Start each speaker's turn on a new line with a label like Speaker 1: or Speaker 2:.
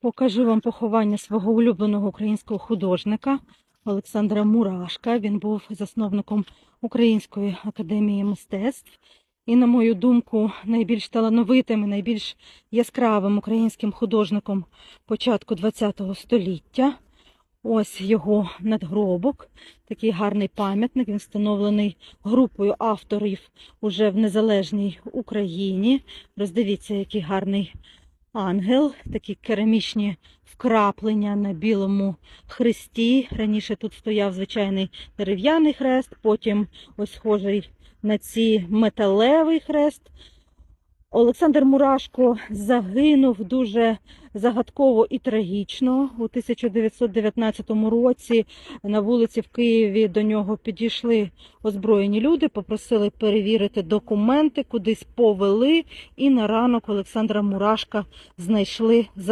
Speaker 1: Покажу вам поховання свого улюбленого українського художника Олександра Мурашка. Він був засновником Української академії мистецтв. І, на мою думку, найбільш талановитим і найбільш яскравим українським художником початку ХХ століття. Ось його надгробок, такий гарний пам'ятник. Він встановлений групою авторів уже в незалежній Україні. Роздивіться, який гарний ангел, такі керамічні вкраплення на білому хресті. Раніше тут стояв звичайний дерев'яний хрест, потім ось схожий на ці металевий хрест. Олександр Мурашко загинув дуже загадково і трагічно. У 1919 році на вулиці в Києві до нього підійшли озброєні люди, попросили перевірити документи, кудись повели, і на ранок Олександра Мурашка знайшли за